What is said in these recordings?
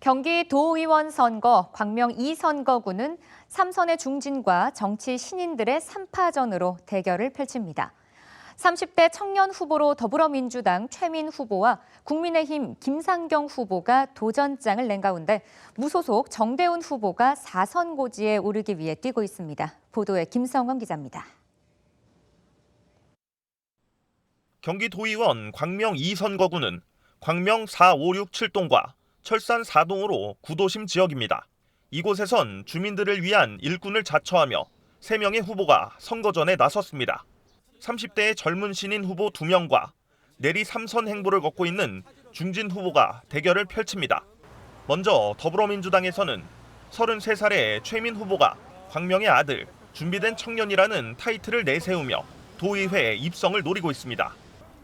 경기 도의원 선거 광명 2선거구는 삼선의 중진과 정치 신인들의 3파전으로 대결을 펼칩니다. 30대 청년 후보로 더불어민주당 최민 후보와 국민의힘 김상경 후보가 도전장을 낸 가운데 무소속 정대훈 후보가 4선 고지에 오르기 위해 뛰고 있습니다. 보도에 김성원 기자입니다. 경기도의원 광명 2선거구는 광명 4, 5, 6, 7동과 철산 4동으로 구도심 지역입니다. 이곳에선 주민들을 위한 일꾼을 자처하며 3명의 후보가 선거전에 나섰습니다. 30대의 젊은 신인 후보 2명과 내리 3선 행보를 걷고 있는 중진 후보가 대결을 펼칩니다. 먼저 더불어민주당에서는 33살의 최민 후보가 광명의 아들, 준비된 청년이라는 타이틀을 내세우며 도의회 입성을 노리고 있습니다.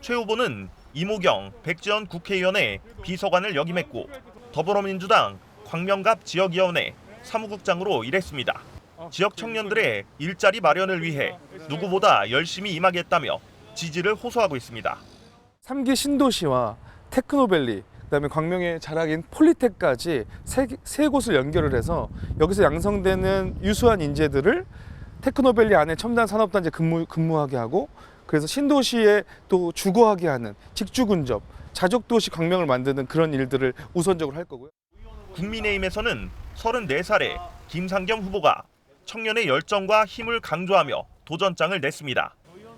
최 후보는 이모경, 백지원 국회의원의 비서관을 역임했고 더불어민주당 광명갑 지역위원회 사무국장으로 일했습니다. 지역 청년들의 일자리 마련을 위해 누구보다 열심히 임하겠다며 지지를 호소하고 있습니다. 3기 신도시와 테크노밸리 그다음에 광명의 자락인 폴리텍까지 세, 세 곳을 연결을 해서 여기서 양성되는 유수한 인재들을 테크노밸리 안에 첨단 산업단지에 근무, 근무하게 하고 그래서 신도시에 또 주거하게 하는 직주근접 자족도시 광명을 만드는 그런 일들을 우선적으로 할 거고요. 국민의힘에서는 34살의 김상겸 후보가 청년의 열정과 힘을 강조하며 도전장을 냈습니다.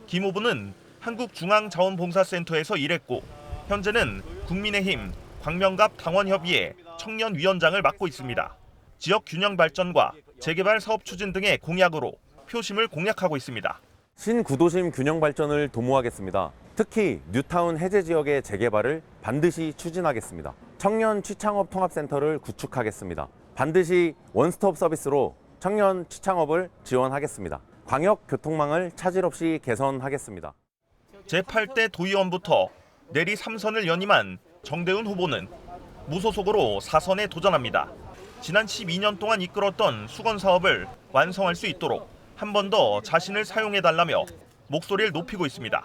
김 후보는 한국중앙자원봉사센터에서 일했고 현재는 국민의힘 광명갑 당원협의회 청년위원장을 맡고 있습니다. 지역 균형 발전과 재개발 사업 추진 등의 공약으로 표심을 공략하고 있습니다. 신구도심 균형 발전을 도모하겠습니다. 특히 뉴타운 해제 지역의 재개발을 반드시 추진하겠습니다. 청년 취창업 통합센터를 구축하겠습니다. 반드시 원스톱 서비스로 청년 취창업을 지원하겠습니다. 광역 교통망을 차질 없이 개선하겠습니다. 제8대 도의원부터 내리 3선을 연임한 정대훈 후보는 무소속으로 4선에 도전합니다. 지난 12년 동안 이끌었던 수건 사업을 완성할 수 있도록 한 번 더 자신을 사용해 달라며 목소리를 높이고 있습니다.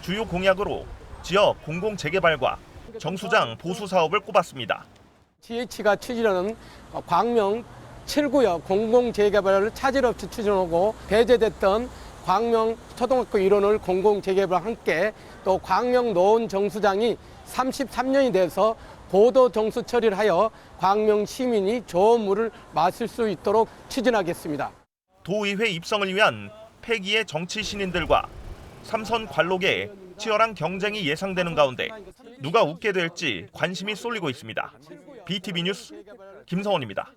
주요 공약으로 지역 공공 재개발과 정수장 보수 사업을 꼽았습니다. GH가 추진하는 광명 7구역 공공 재개발을 차질 없이 추진하고 배제됐던 광명 초등학교 일원을 공공 재개발과 함께 또 광명 노원 정수장이 33년이 돼서 보도 정수 처리를 하여 광명 시민이 좋은 물을 마실 수 있도록 추진하겠습니다. 도의회 입성을 위한 폐기의 정치 신인들과 삼선 관록의 치열한 경쟁이 예상되는 가운데 누가 웃게 될지 관심이 쏠리고 있습니다. BTV 뉴스 김성원입니다.